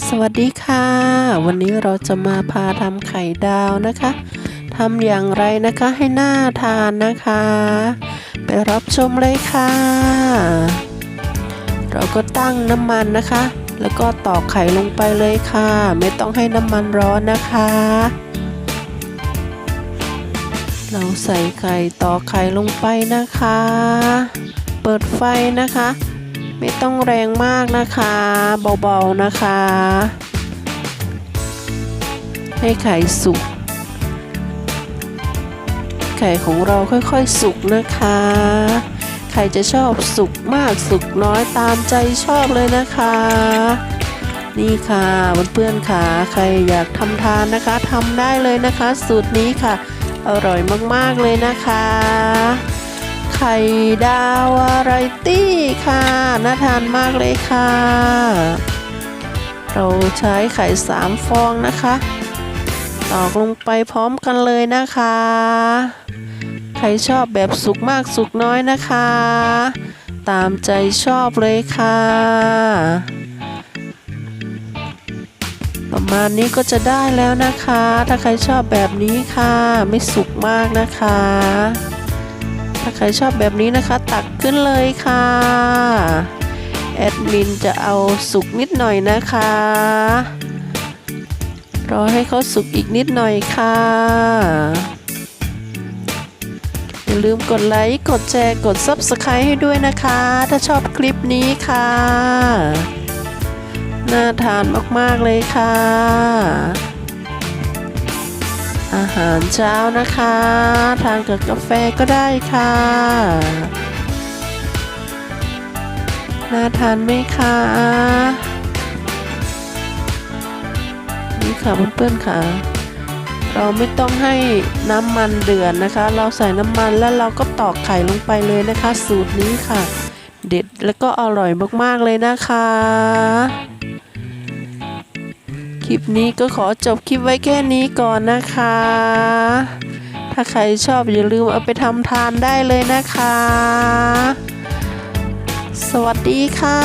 สวัสดีค่ะ วันนี้เราจะมาพาทำไข่ดาวนะคะทำอย่างไรนะคะให้น่าทานนะคะ ไปรับชมเลยค่ะ เราก็ตั้งน้ำมันนะคะ แล้วก็ตอกไข่ลงไปเลยค่ะ ไม่ต้องให้น้ำมันร้อนนะคะ เราใส่ไข่ตอกไข่ลงไปนะคะ เปิดไฟนะคะ ไม่ต้องแรงมากนะคะ เบาๆนะคะ ให้ไข่สุก ไข่ของเราค่อยๆสุกนะคะ ไข่จะชอบสุกมากสุกน้อยตามใจชอบเลยนะคะนี่ค่ะเพื่อนๆค่ะใครอยากทำทานนะคะทำได้เลยนะคะ สูตรนี้ค่ะ อร่อยมากๆเลยนะคะ ไข่ดาววาไรตี้ค่ะน่าทานมากเลยค่ะ เราใช้ไข่สามฟองนะคะ ตอกลงไปพร้อมกันเลยนะคะ ใครชอบแบบสุกมากสุกน้อยนะคะ ตามใจชอบเลยค่ะ ประมาณนี้ก็จะได้แล้วนะคะ ถ้าใครชอบแบบนี้ค่ะ ไม่สุกมากนะคะ ถ้าใครชอบแบบนี้นะคะ ตักขึ้นเลยค่ะ แอดมินจะเอาสุกนิดหน่อยนะคะ รอให้เขาสุกอีกนิดหน่อยค่ะอย่าลืมกดไลค์ กดแชร์ กด Subscribe ให้ด้วยนะคะ ถ้าชอบคลิปนี้ค่ะ น่าทานมาก ๆ เลยค่ะ หารเช้านะคะ ทานกับกาแฟก็ได้ค่ะ น่าทานไหมคะนี่ค่ะเพื่อนๆค่ะ เราไม่ต้องให้น้ำมันเดือดนะคะ เราใส่น้ำมันแล้วเราก็ตอกไข่ลงไปเลยนะคะ สูตรนี้ค่ะ เด็ดแล้วก็อร่อยมากๆเลยนะคะ คลิปนี้ก็ขอจบคลิปไว้แค่นี้ก่อนนะคะ ถ้าใครชอบอย่าลืมเอาไปทำทานได้เลยนะคะ สวัสดีค่ะ